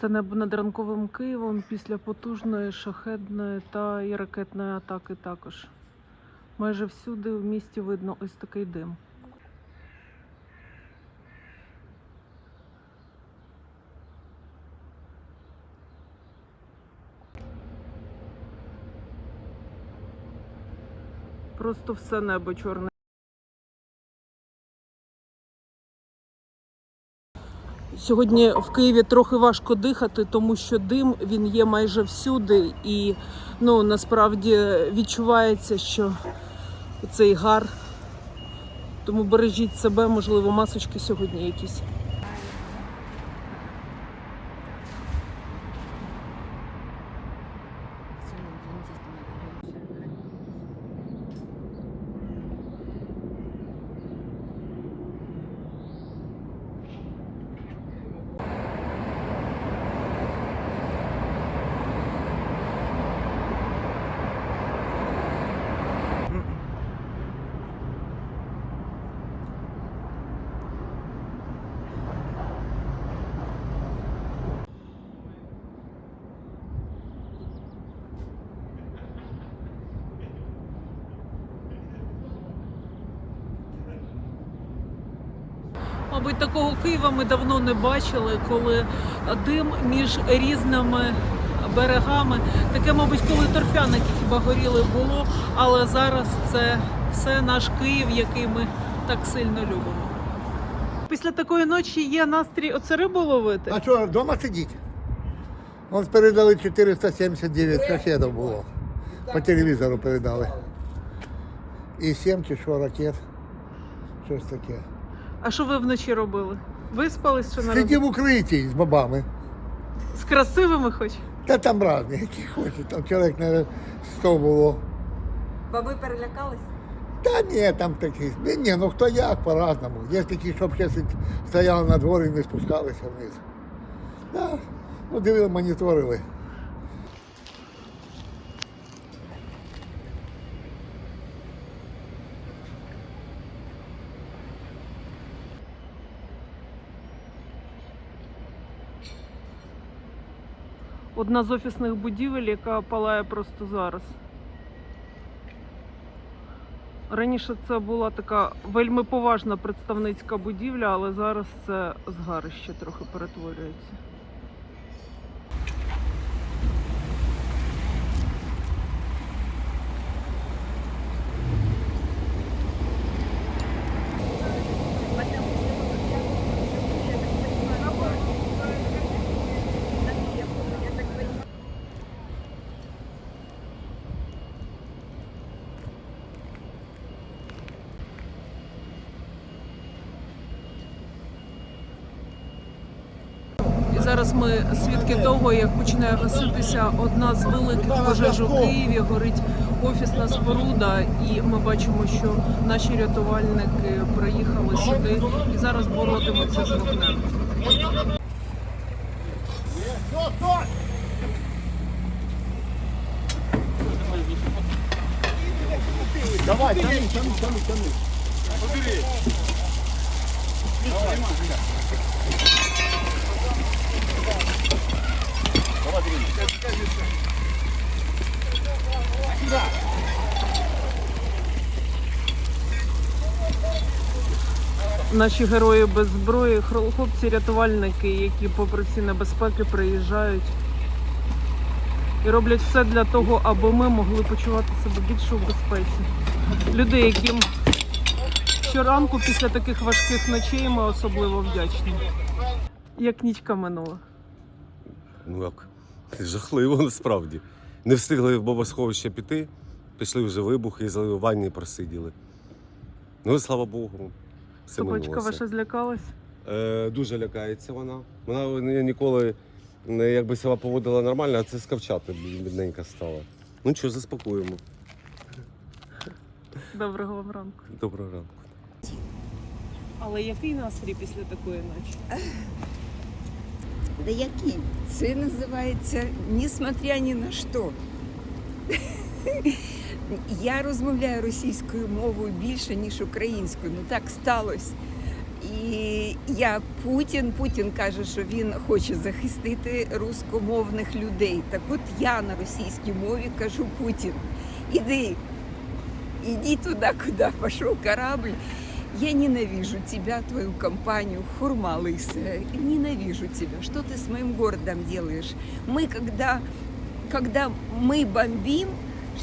Це небо над ранковим Києвом після потужної шахедної та і ракетної атаки також. Майже всюди в місті видно ось такий дим. Просто все небо чорне. Сьогодні в Києві трохи важко дихати, тому що дим він є майже всюди, і ну насправді відчувається, що цей гар. Тому бережіть себе, можливо, масочки сьогодні якісь. Мабуть, такого Києва ми давно не бачили, коли дим між різними берегами. Таке, мабуть, коли торфяники хіба горіли було, але зараз це все наш Київ, який ми так сильно любимо. Після такої ночі є настрій оце рибу ловити. А що, вдома сидіть? Вон передали 479 сусідів було. По телевізору передали. І 7 чи що ракет. Щось таке. А що ви вночі робили? Виспались чи не Сидів в укритті з бабами. З красивими хоч? Та там різні, які хочуть. Там чоловік на 100 було. Баби перелякались? Та ні, там такі. Ні, ні, ну хто як по-разному. Є такі, щоб ще стояли на дворі і не спускалися вниз. Да. Ну, дивили, моніторили. Одна з офісних будівель, яка палає просто зараз. Раніше це була така вельми поважна представницька будівля, але зараз це згарище трохи перетворюється. Зараз ми свідки того, як починає гаситися одна з великих пожеж у Києві. Горить офісна споруда, і ми бачимо, що наші рятувальники приїхали сюди і зараз боротимуться з вогнем. Давай, тяни, тяни, тяни, тяни. Наші герої без зброї, хлопці-рятувальники, які попри ці небезпеки приїжджають і роблять все для того, аби ми могли почувати себе більше в безпеці. Люди, яким щоранку після таких важких ночей ми особливо вдячні. Як нічка минула. Ну як, жахливо насправді. Не встигли в бомбосховище піти, пішли вже вибухи і в ванні просиділи. Ну і слава Богу. Все Собачка минулося. ваша злякалась? Е, дуже лякається вона. Вона ніколи не якби себе поводила нормально, а це скавчати бідненька стала. Ну що, заспокоїмо. Доброго вам ранку. Доброго ранку. Але який настрій після такої ночі? Да які? Це називається несмотря ні на що. Я розмовляю російською мовою більше, ніж українською. Ну так сталося. І я Путін. Путін каже, що він хоче захистити рускомовних людей. Так от я на російській мові кажу Путін, іди, іди туди, куди пішов корабль. Я ненавижу тебя, твою компанию, хурма лысая. Ненавижу тебя. Что ты с моим городом делаешь? Мы, когда, когда мы бомбим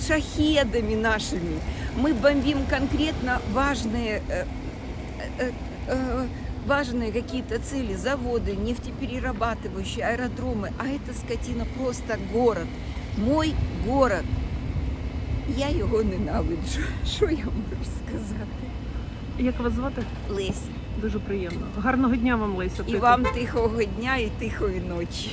шахедами нашими, мы бомбим конкретно важные, э, э, э, важные какие-то цели, заводы, нефтеперерабатывающие, аэродромы. А эта скотина просто город. Мой город. Я його ненавиджу. Що я можу сказати? Як вас звати? Леся. Дуже приємно. Гарного дня вам, Леся. І вам тихого дня і тихої ночі.